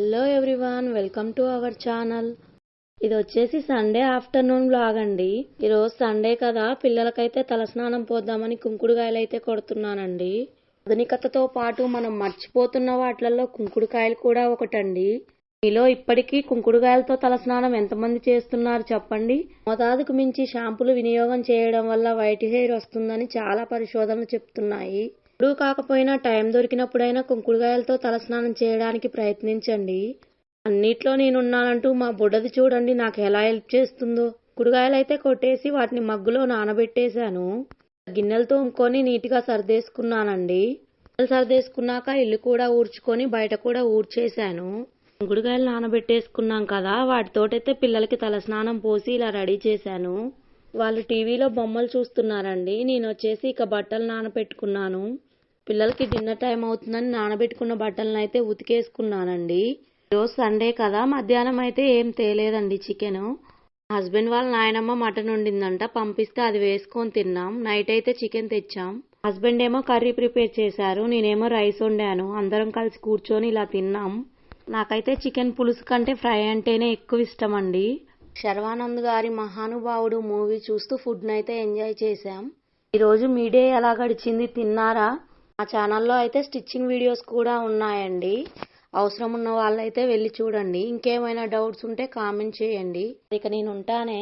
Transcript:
Hello everyone welcome to our channel ఇది వచ్చేసి Sunday afternoon blog అండి. ఈరోజు సండే కదా పిల్లలకైతే తలస్నానం పోద్దామని కుంకుడుకాయలు అయితే కొడుతున్నానండి. ఆధునికతతో పాటు మనం మర్చిపోతున్న వాటిలలో కుంకుడుకాయలు కూడా ఒకటండి. మీలో ఇప్పటికీ కుంకుడుకాయలతో తలస్నానం ఎంతమంది చేస్తున్నారు చెప్పండి? మోతాదుకు మించి షాంపూలు వినియోగం చేయడం వల్ల వైట్ హెయిర్ వస్తుందని చాలా పరిశోధనలు చెప్తున్నాయి. ఎప్పుడూ కాకపోయినా టైం దొరికినప్పుడైనా కుంకుడుకాయలతో తలస్నానం చేయడానికి ప్రయత్నించండి. అన్నిట్లో నేనున్నానంటూ మా బుడ్డది చూడండి నాకు ఎలా హెల్ప్ చేస్తుందో. కుడుగాయలైతే అయితే కొట్టేసి వాటిని మగ్గులో నానబెట్టేశాను. గిన్నెలతో తోముకొని నీట్గా సర్దేసుకున్నానండి. గిన్నెలు సర్దేసుకున్నాక ఇల్లు కూడా ఊడ్చుకొని బయట కూడా ఊడ్చేశాను. గుడికాయలు నానబెట్టేసుకున్నాం కదా వాటితోటైతే పిల్లలకి తలస్నానం పోసి ఇలా రెడీ చేశాను. వాళ్ళు టీవీలో బొమ్మలు చూస్తున్నారండి. నేను వచ్చేసి ఇక బట్టలు నానబెట్టుకున్నాను. పిల్లలకి డిన్నర్ టైం అవుతుందని నానబెట్టుకున్న బట్టలను అయితే ఉతికేసుకున్నానండి. ఈరోజు సండే కదా మధ్యాహ్నం అయితే ఏం తేలేదండి చికెను. హస్బెండ్ వాళ్ళ నాయనమ్మ మటన్ వండిందంట పంపిస్తే అది వేసుకొని తిన్నాం. నైట్ అయితే చికెన్ తెచ్చాం. హస్బెండ్ ఏమో కర్రీ ప్రిపేర్ చేశారు నేనేమో రైస్ వండాను. అందరం కలిసి కూర్చొని ఇలా తిన్నాం. నాకైతే చికెన్ పులుసు కంటే ఫ్రై అంటేనే ఎక్కువ ఇష్టం అండి శర్వానంద్ గారి మహానుభావుడు మూవీ చూస్తూ ఫుడ్ అయితే ఎంజాయ్ చేశాం. ఈరోజు మీ డే ఎలా గడిచింది తిన్నారా? మా ఛానల్లో అయితే స్టిచ్చింగ్ వీడియోస్ కూడా ఉన్నాయండి. అవసరం ఉన్న వాళ్ళైతే వెళ్ళి చూడండి. ఇంకేమైనా డౌట్స్ ఉంటే కామెంట్ చేయండి. ఇక నేను ఉంటానే